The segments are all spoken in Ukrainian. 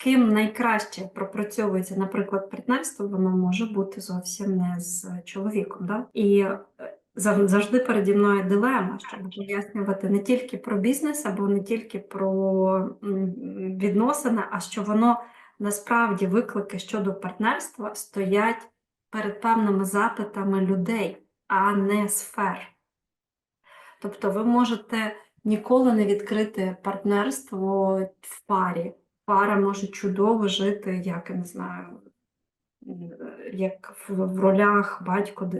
ким найкраще пропрацьовується, наприклад, партнерство, воно може бути зовсім не з чоловіком. Да? І е, завжди переді мною дилема, щоб пояснювати не тільки про бізнес або не тільки про відносини, а що воно насправді виклики щодо партнерства стоять перед певними запитами людей, а не сфер. Тобто ви можете ніколи не відкрити партнерство в парі. Пара може чудово жити, як я не знаю, як в, ролях батько,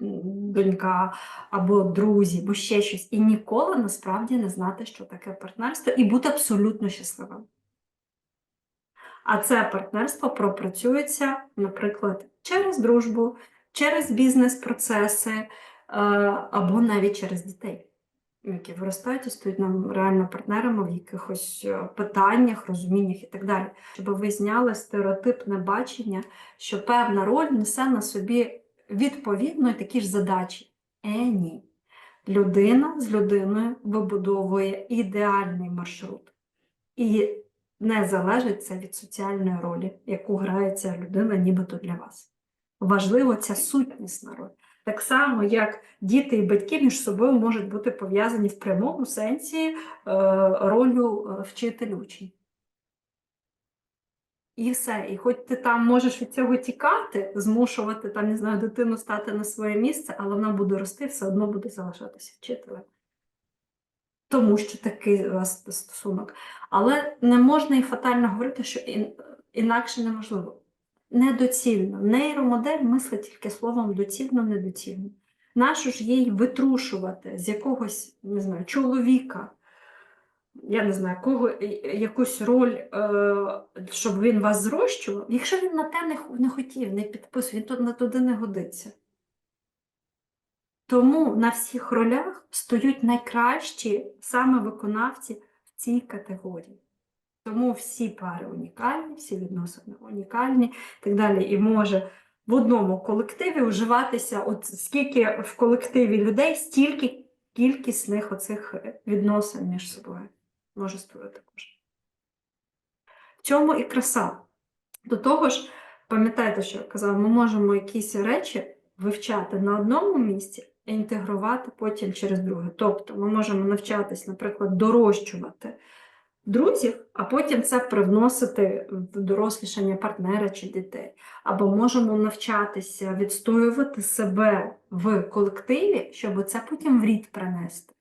донька або друзі, або ще щось. І ніколи насправді не знати, що таке партнерство, і бути абсолютно щасливим. А це партнерство пропрацюється, наприклад, через дружбу, через бізнес-процеси е, або навіть через дітей, які виростають і стають нам реально партнерами в якихось е, питаннях, розуміннях і так далі. Щоб ви зняли стереотипне бачення, що певна роль несе на собі відповідно такі ж задачі. Е, ні. Людина з людиною вибудовує ідеальний маршрут. І не залежить це від соціальної ролі, яку грає ця людина нібито для вас. Важливо ця сутнісна роль. Так само, як діти і батьки між собою можуть бути пов'язані в прямому сенсі е, ролю е, вчитель-учень. І все. І хоч ти там можеш від цього тікати, змушувати там, не знаю, дитину стати на своє місце, але вона буде рости, все одно буде залишатися вчителем. Тому що такий у вас стосунок. Але не можна і фатально говорити, що ін- інакше неможливо. Недоцільно. Нейромодель мислить тільки словом доцільно, недоцільно. Нащо ж їй витрушувати з якогось, не знаю, чоловіка, я не знаю, кого, якусь роль, е, щоб він вас зрощував, якщо він на те не, хотів, не підписував, він на туди не годиться. Тому на всіх ролях стоять найкращі саме виконавці в цій категорії. Тому всі пари унікальні, всі відносини унікальні і так далі. І може в одному колективі вживатися, от скільки в колективі людей, стільки кількісних оцих відносин між собою може створити також. В цьому і краса. До того ж, пам'ятайте, що я казала, ми можемо якісь речі вивчати на одному місці і інтегрувати потім через друге. Тобто ми можемо навчатись, наприклад, дорощувати друзів, а потім це привносити в дорослішання партнера чи дітей. Або можемо навчатися відстоювати себе в колективі, щоб це потім в рід принести.